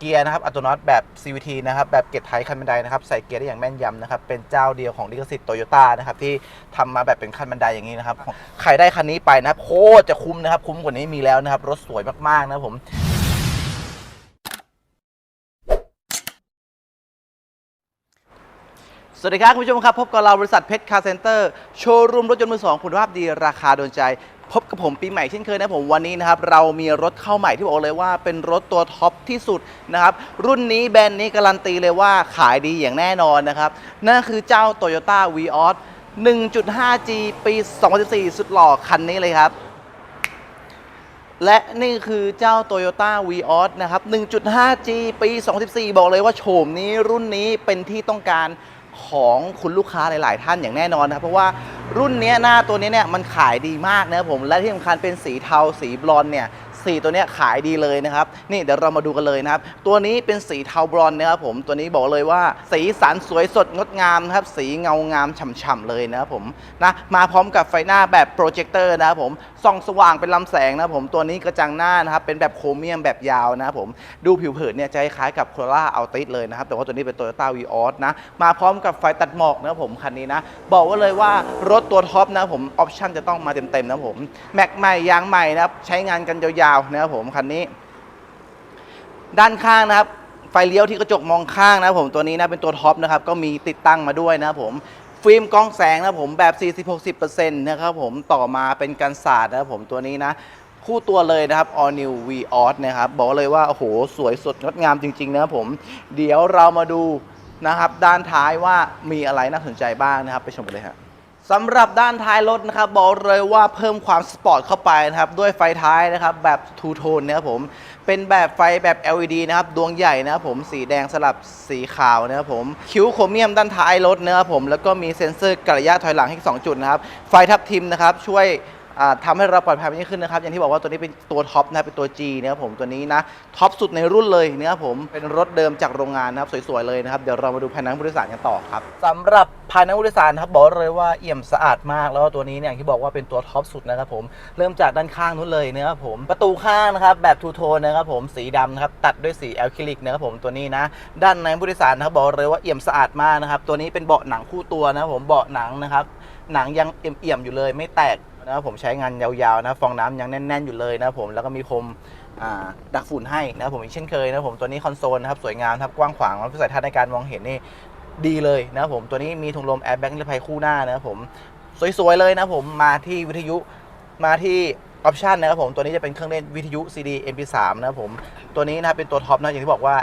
เกียร์นะครับอัตโนมัติแบบ CVT นะครับแบบเกียร์ไทยคันบันไดนะครับใส่เกียร์ได้อย่างแม่นยำนะครับเป็นเจ้าเดียวของลิขสิทธิ์โตโยต้านะครับที่ทำมาแบบเป็นคันบันไดอย่างนี้นะครับใครได้คันนี้ไปนะครับโคตรจะคุ้มนะครับคุ้มกว่านี้มีแล้วนะครับรถสวยมากๆนะครับผม สวัสดีครับ คุณผู้ชมครับ พบกับเราบริษัทเพชรคาร์เซ็นเตอร์โชว์รูมรถยนต์มือสองคุณภาพดีราคาโดนใจ พบกับผมปีใหม่เช่นเคยนะผมวันนี้นะครับ เรามีรถเข้าใหม่ที่บอกเลยว่าเป็นรถตัวท็อปที่สุดนะครับ รุ่นนี้แบรนด์นี้การันตีเลยว่าขายดีอย่างแน่นอนนะครับ นั่นคือเจ้า Toyota Vios 1.5G ปี 2014 สุดหล่อคันนี้เลยครับและนี่คือเจ้า Toyota Vios นะครับ 1.5G ปี 2014 บอกเลยว่าโฉมนี้รุ่นนี้เป็นที่ต้องการ ของคุณลูกค้าหลาย ๆ ท่านอย่างแน่นอนนะครับเพราะว่ารุ่นนี้หน้าตัวนี้เนี่ยมันขายดีมากนะครับผมและที่สำคัญเป็นสีเทาสีบลอนเนี่ย สีตัวเนี้ยขายดีเลยนะครับ นี่เดี๋ยวเรามาดูกันเลยนะครับ ตัวนี้เป็นสีเทาบรอนนะครับผมตัวนี้บอกเลยว่าสีสันสวยสดงดงามนะครับ สีเงางามฉ่ำๆเลยนะครับผมนะมาพร้อมกับไฟหน้าแบบโปรเจคเตอร์นะครับผมส่องสว่างเป็นลำแสงนะครับผมตัวนี้กระจังหน้านะครับเป็นแบบโครเมียมแบบยาวนะครับผมดูผิวเผินเนี่ยจะคล้ายกับ Corolla Altis เลยนะครับแต่ว่าตัวนี้เป็น Toyota Vios นะมาพร้อมกับไฟตัดหมอกนะครับผมคันนี้นะบอกว่าเลยว่ารถตัวท็อปนะครับผมออปชั่นจะต้องมาเต็มๆนะครับผมแม็กใหม่ยางใหม่นะครับใช้งานกันยาวๆนะครับผมคันนี้ ด้านข้างนะครับ ไฟเลี้ยวที่กระจกมองข้างนะครับผมตัวนี้นะเป็นตัวท็อปนะครับก็มีติดตั้งมาด้วยนะครับผมฟิล์มกล้องแสงนะครับผมแบบ 40-60%นะครับผมต่อมาเป็นกันศาสตร์นะครับผมตัวนี้นะ คู่ตัวเลยนะครับ All New Vios นะครับ บอกเลยว่า โอ้โห สวยสดงดงามจริง ๆ นะครับผม เดี๋ยวเรามาดูนะครับ ด้านท้ายว่ามีอะไรน่าสนใจบ้างนะครับ ไปชมกันเลยครับ สำหรับด้านท้ายรถนะครับบอกเลยว่าเพิ่มความสปอร์ตเข้าไปนะครับ ด้วยไฟท้ายนะครับแบบทูโทนนะครับผมเป็นแบบไฟแบบ LED นะครับดวงใหญ่นะครับผมสีแดงสลับสีขาวนะครับผมคิ้วโครเมียมด้านท้ายรถนะครับผมแล้วก็มีเซ็นเซอร์กระยะถอยหลังให้อีก2จุดนะครับไฟทับทิมนะครับช่วยอ่าทำให้เราปลอดภัยมากยิ่งขึ้นนะครับ อย่างที่บอกว่าตัวนี้เป็นตัวท็อปนะครับเป็นตัว G นะครับผมตัวนี้นะท็อปสุดในรุ่นเลยนะครับผมเป็นรถเดิมจากโรงงานนะครับสวยๆเลยนะครับเดี๋ยวเรามาดูภายในผู้โดยสารกันต่อครับสำหรับ ภายในผู้โดยสารครับบอกเลยว่าเอี่ยมสะอาดมากแล้วก็ตัวนี้เนี่ยอย่างที่บอกว่าเป็นตัวท็อปสุดนะครับผมเริ่มจากด้านข้างนู้นเลยนะครับผมประตูข้างนะครับแบบทูโทนนะครับผมสีดำนะครับตัดด้วยสีแอลคิลิกนะครับผมตัวนี้นะ ด้านในผู้โดยสารนะครับบอกเลยว่าเอี่ยมสะอาดมากนะครับตัวนี้เป็นเบาะหนังคู่ตัวนะครับผมเบาะหนังนะครับหนังยังเอี่ยมๆอยู่เลยไม่แตกนะครับผมใช้งานยาวๆนะฟองน้ำยังแน่น ๆอยู่เลยนะครับผมแล้วก็มีพรมดักฝุ่นให้นะครับผมอีกเช่นเคยนะครับผมตัวนี้คอนโซลนะครับสวยงามครับกว้างขวางแล้วสัยทัศน์ในการมองเห็นนี่ ดีเลยนะผมตัวนี้มีถุงลมแอร์แบ็กนิรภัยคู่หน้านะครับผมสวยๆเลยนะผมมาที่วิทยุมาที่ออปชันนะครับผมตัวนี้จะเป็นเครื่องเล่นวิทยุ CD MP3 นะครับผมตัวนี้นะเป็นตัวท็อปนะอย่างที่บอกว่า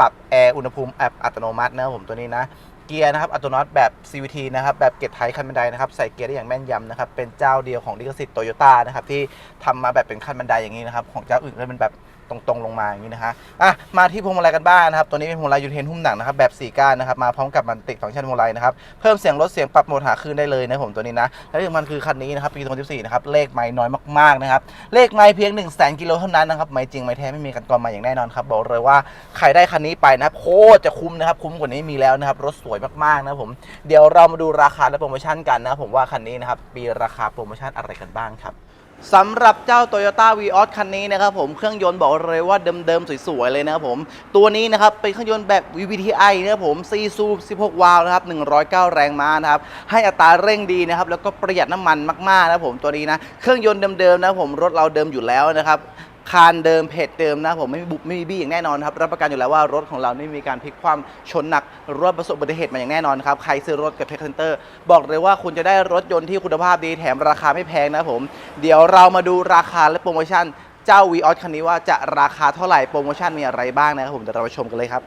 ปรับแอร์อุณหภูมิแอบอัตโนมัตินะครับผมตัวนี้นะ เกียร์นะครับอัตโนมัติแบบ CVT นะครับแบบเกียร์ไทยคันบันไดนะครับใส่เกียร์ได้อย่างแม่นยำนะครับเป็นเจ้าเดียวของลิขสิทธิ์โตโยต้านะครับที่ทำมาแบบเป็นคันบันไดอย่างนี้นะครับของเจ้าอื่นก็เป็นแบบตรงๆลงมาอย่างนี้นะฮะอะมาที่พวงมาลัยกันบ้างนะครับ ตัวนี้เป็นพวงมาลัยยูเทนหุ้มหนังนะครับแบบ4ก้านนะครับมาพร้อมกับมันติดฟังก์ชันพวงมาลัยนะครับเพิ่มเสียงลดเสียงปรับโหมดหาคลื่นได้เลยนะผมตัวนี้นะและที่สำคัญคือคันนี้นะครับปี2014นะครับเลขไม้น้อยมากๆนะครับเลขไม้เพียง 1 0 0 0 0กิโลเท่านั้นนะครับไม้จริงไม้แท้ไม่มีกันกรองมาอย่างแน่นอนครับบอกเลยว่าใครได้คันนี้ไปนะครับโคตรจะคุ้มนะครับคุ้มกว่านี้มีแล้วนะครับรถสวยมากๆนะผมเดี๋ยวเรามาดูราคาและโปรโมชั่นกันนะผมว่าคันนี้นะครับมีราคาโปรโมชั่นอะไรกันบ้างครับสำหรับเจ้า Toyota Vios คันนี้นะครับผมเครื่องยนต์บอกเลยว่าเดิมๆสวยๆเลยนะครับผมตัวนี้นะครับเป็นเครื่องยนต์แบบ VVTi นะครับผม4สูบ16 วาล์วนะครับ109 แรงม้านะครับให้อัตราเร่งดีนะครับแล้วก็ประหยัดน้ำมันมากๆนะครับผมตัวนี้นะเครื่องยนต์เดิมๆนะครับผมรถเราเดิมอยู่แล้วนะครับ คานเดิมเพจเดิมนะผมไม่มีบุบไม่มีบี้อย่างแน่นอนครับรับประกันอยู่แล้วว่ารถของเราไม่มีการพลิกคว่ำชนหนักรถประสบอุบัติเหตุมาอย่างแน่นอนครับใครซื้อรถกับเพจเซ็นเตอร์บอกเลยว่าคุณจะได้รถยนต์ที่คุณภาพดีแถมราคาไม่แพงนะผม เดี๋ยวเรามาดูราคาและโปรโมชั่นเจ้า v ีออคันนี้ว่าจะราคาเท่าไหร่โปรโมชั่นมีอะไรบ้างนะครับผมเดี๋ยวเราไปชมกันเลยครับ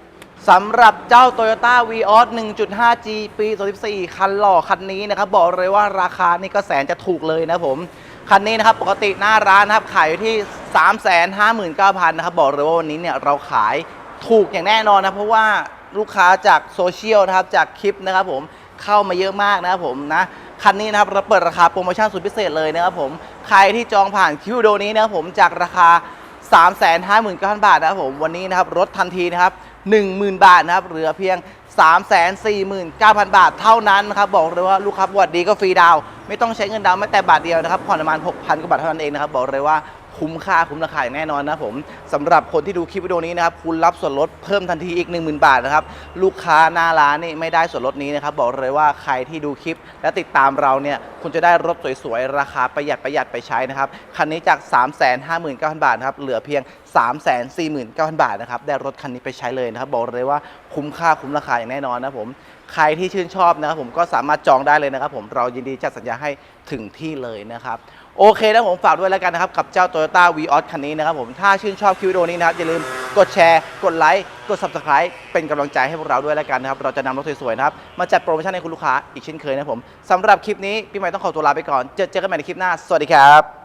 สำหรับเจ้า Toyota Vios 1.5G ปี 2014 คันหล่อคันนี้นะครับบอกเลยว่าราคานี่ก็แสนจะถูกเลยนะผม คันนี้นะครับปกติหน้าร้านนะครับขายอยู่ที่ 359,000นะครับบอกเลยว่าวันนี้เนี่ยเราขายถูกอย่างแน่นอนนะเพราะว่าลูกค้าจากโซเชียลนะครับจากคลิปนะครับผมเข้ามาเยอะมากนะครับผมนะคันนี้นะครับเราเปิดราคาโปรโมชั่นสุดพิเศษเลยนะครับผมใครที่จองผ่านคิวโดนี้นะครับผมจากราคา 359,000 บาทนะครับผมวันนี้นะครับลดทันทีนะครับ 10,000 บาทนะครับเหลือเพียง 349,000 บาทเท่านั้นนะครับบอกเลยว่าลูกค้าบวดดีก็ฟรีดาว ไม่ต้องใช้เงินดาวน์แม้แต่บาทเดียวนะครับผ่อนประมาณ 6,000กว่าบาทเท่านั้นเองนะครับบอกเลยว่า คุ้มค่าคุ้มราคาอย่างแน่นอนนะผมสำหรับคนที่ดูคลิปวิดีโอนี้นะครับคุณรับส่วนลดเพิ่มทันทีอีก 10,000 บาทนะครับลูกค้าหน้าร้านนี่ไม่ได้ส่วนลดนี้นะครับบอกเลยว่าใครที่ดูคลิป และติดตามเราเนี่ยคุณจะได้รถสวยๆราคาประหยัดประหยัดไปใช้นะครับคันนี้จาก 359,000 บาทนะครับเหลือเพียง 349,000 บาทนะครับได้รถคันนี้ไปใช้เลยนะครับบอกเลยว่าคุ้มค่าคุ้มราคาอย่างแน่นอนนะผมใครที่ชื่นชอบนะครับผมก็สามารถจองได้เลยนะครับผมเรายินดีจัดสัญญาให้ถึงที่เลยนะครับ โอเคนะผมฝากด้วยแล้วกันนะครับ กับเจ้า Toyota v ีออคันนี้นะครับผมถ้าชื่นชอบคลิปวิดีโอนี้นะครับ อย่าลืมกดแชร์ กดไลค์ กด Subscribe เป็นกำลังใจให้พวกเราด้วยแล้วกันนะครับ เราจะนำรถสวยๆนะครับ มาจัดโปรโมชั่นให้คุณลูกค้าอีกเช่นเคยนะครับผมสำหรับคลิปนี้พี่ใหม่ต้องขอตัวลาไปก่อน เจอเจอกันใหม่ในคลิปหน้า สวัสดีครับ